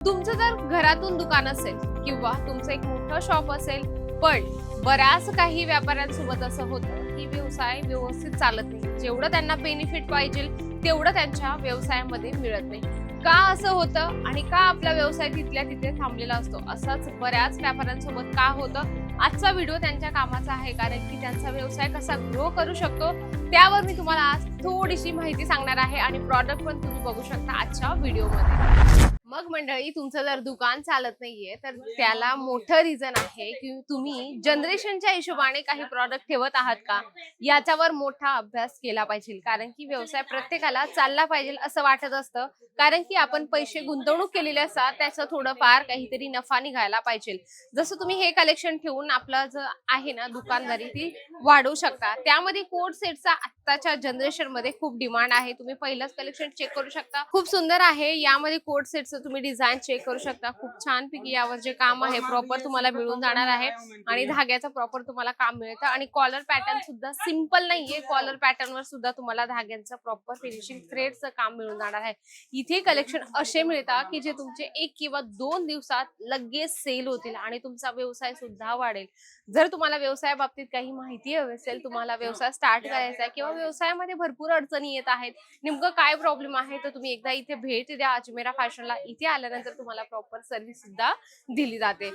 तुमचं जर घरातून दुकान असेल किंवा तुमचं एक मोठं शॉप असेल पण बऱ्याच काही व्यापाऱ्यांसोबत असं होतं की व्यवसाय व्यवस्थित चालत नाही. जेवढं त्यांना बेनिफिट पाहिजे तेवढं त्यांच्या व्यवसायामध्ये मिळत नाही. का असं होतं आणि का आपला व्यवसाय तिथल्या तिथे थांबलेला असतो? असंच बऱ्याच व्यापाऱ्यांसोबत का होतं? आजचा व्हिडिओ त्यांच्या कामाचा आहे कारण की त्यांचा व्यवसाय कसा ग्रो करू शकतो त्यावर मी तुम्हाला आज थोडीशी माहिती सांगणार आहे आणि प्रॉडक्ट पण तुम्ही बघू शकता आजच्या व्हिडिओमध्ये मग मंडळी तुमचं जर दुकान चालत नाहीये तर त्याला मोठं रिझन आहे की तुम्ही जनरेशनच्या हिशोबाने काही प्रॉडक्ट ठेवत आहात का? याच्यावर मोठा अभ्यास केला पाहिजे. कारण की व्यवसाय प्रत्येकाला चालला पाहिजे असं वाटत असतं. कारण की आपण पैसे गुंतवणूक केलेले असतात त्याचं थोडंफार काहीतरी नफा निघायला पाहिजे. जसं तुम्ही हे कलेक्शन ठेवून आपलं जे आहे ना दुकानदारी ती वाढवू शकता त्यामध्ये कोड सेटचा आत्ताच्या जनरेशनमध्ये खूप डिमांड आहे. तुम्ही पहिलंच कलेक्शन चेक करू शकता. खूप सुंदर आहे. यामध्ये कोड सेटचं तुम्ही डिझाईन चेक करू शकता. खूप छान पैकी यावर जे काम आहे प्रॉपर तुम्हाला मिळून जाणार आहे. आणि धाग्याचं प्रॉपर तुम्हाला काम मिळतं. आणि कॉलर पॅटर्न सुद्धा सिंपल नाहीये. कॉलर पॅटर्न वर सुद्धा तुम्हाला धाग्यांचं प्रॉपर फिनिशिंग थ्रेडचं काम मिळून जाणार आहे. इथे कलेक्शन असे मिळतात की जे तुमचे एक किंवा दोन दिवसात लगेच सेल होतील आणि तुमचा व्यवसाय सुद्धा वाढेल. जर तुम्हाला व्यवसाया बाबतीत काही माहिती हवी असेल तुम्हाला व्यवसाय स्टार्ट करायचा आहे किंवा व्यवसायामध्ये भरपूर अडचणी येत आहेत नेमकं काय प्रॉब्लेम आहे तर तुम्ही एकदा इथे भेट द्या. अजमेरा फॅशनला इथे आल्यानंतर तुम्हाला प्रॉपर सर्व्हिस सुद्धा दिली जाते.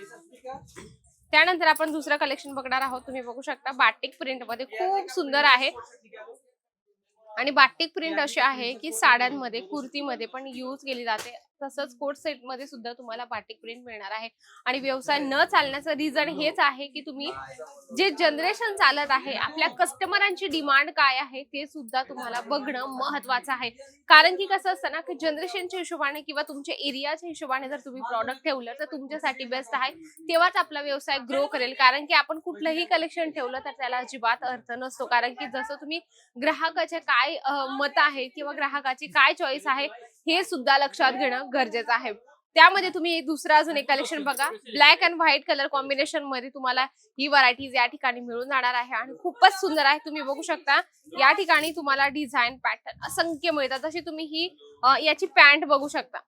त्यानंतर आपण दुसरं कलेक्शन बघणार आहोत. तुम्ही बघू शकता बाटिक प्रिंटमध्ये खूप सुंदर आहे. आणि बाटिक प्रिंट अशी आहे की साड्यांमध्ये कुर्तीमध्ये पण यूज केली जाते. तसंच कोट सेटमध्ये सुद्धा तुम्हाला बाटिक प्रिंट मिळणार आहे. आणि व्यवसाय न चालण्याचं रिझन हेच आहे की तुम्ही जे जनरेशन चालत आहे आपल्या कस्टमरांची डिमांड काय आहे ते सुद्धा तुम्हाला बघणं महत्वाचं आहे. कारण की कसं असतं ना की जनरेशनच्या हिशोबाने किंवा तुमच्या एरियाच्या हिशोबाने जर तुम्ही प्रॉडक्ट ठेवलं तर तुमच्यासाठी बेस्ट आहे. तेव्हाच आपला व्यवसाय ग्रो करेल. कारण की आपण कुठलंही कलेक्शन ठेवलं तर त्याला अजिबात अर्थ नसतो. कारण की जसं तुम्ही ग्राहकाचे काय मत आहे किंवा ग्राहकाची काय चॉईस आहे हे सुद्धा लक्षात घेणं गरजेचं आहे. त्यामध्ये तुम्ही दुसरा अजून एक कलेक्शन बघा. ब्लॅक अँड व्हाईट कलर कॉम्बिनेशनमध्ये तुम्हाला ही व्हरायटीज या ठिकाणी मिळून जाणार आहे आणि खूपच सुंदर आहे. तुम्ही बघू शकता या ठिकाणी तुम्हाला डिझाईन पॅटर्न असंख्य मिळतात. जशी तुम्ही ही याची पॅन्ट बघू शकता.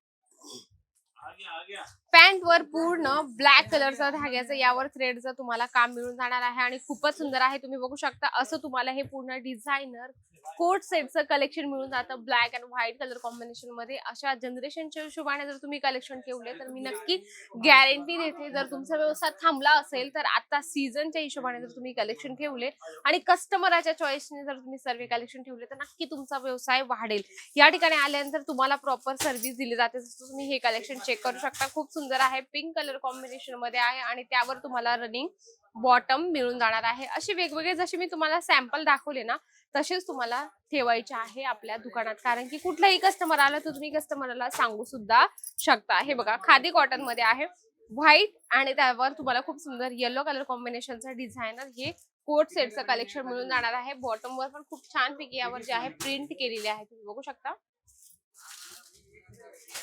पॅन्ट वर पूर्ण ब्लॅक कलरचा धाग्याचं यावर थ्रेडचं तुम्हाला काम मिळून जाणार आहे आणि खूपच सुंदर आहे. तुम्ही बघू शकता असं तुम्हाला हे पूर्ण डिझायनर कोट सेटचं कलेक्शन मिळून जातं. ब्लॅक अँड व्हाईट कलर कॉम्बिनेशनमध्ये अशा जनरेशनच्या हिशोबाने जर तुम्ही कलेक्शन ठेवले तर मी नक्की गॅरंटी देते. जर तुमचा व्यवसाय थांबला असेल तर आता सीझनच्या हिशोबाने जर तुम्ही कलेक्शन ठेवले आणि कस्टमराच्या चॉईसने जर तुम्ही सर्व कलेक्शन ठेवले तर नक्की तुमचा व्यवसाय वाढेल. या ठिकाणी आल्यानंतर तुम्हाला प्रॉपर सर्व्हिस दिली जाते. जसं तुम्ही हे कलेक्शन चेक करू शकता. खूप सुंदर आहे. पिंक कलर कॉम्बिनेशनमध्ये आहे आणि त्यावर तुम्हाला रनिंग बॉटम मिळून जाणार आहे. असे वेगवेगळे जसे मी तुम्हाला सॅम्पल दाखवले ना तसेच तुम्हाला ठेवायचे आहे आपल्या दुकानात. कारण की कुठलाही कस्टमर आला तर तुम्ही कस्टमरला सांगू सुद्धा शकता. हे बघा खादी कॉटनमध्ये आहे. व्हाईट आणि त्यावर तुम्हाला खूप सुंदर येलो कलर कॉम्बिनेशनचा डिझायनर हे कोट सेटचं कलेक्शन मिळून जाणार आहे. बॉटम वर पण खूप छान पैकी यावर जे आहे प्रिंट केलेले आहे. तुम्ही बघू शकता.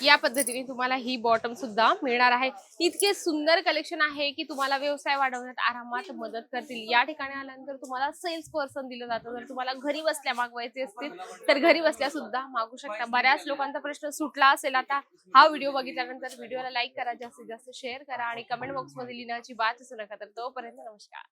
या पद्धतीने तुम्हाला ही बॉटम सुद्धा मिळणार आहे. इतके सुंदर कलेक्शन आहे की तुम्हाला व्यवसाय वाढवण्यात आरामात मदत करतील. या ठिकाणी आल्यानंतर तुम्हाला सेल्स पर्सन दिलं जातं. जर तुम्हाला घरी बसल्या मागवायचे असतील तर घरी बसल्या सुद्धा मागू शकता. बऱ्याच लोकांचा प्रश्न सुटला असेल आता. हा व्हिडिओ बघितल्यानंतर व्हिडिओला लाईक करा जास्तीत जास्त शेअर करा आणि कमेंट बॉक्समध्ये लिहिण्याची बात असू नका. तर तोपर्यंत नमस्कार.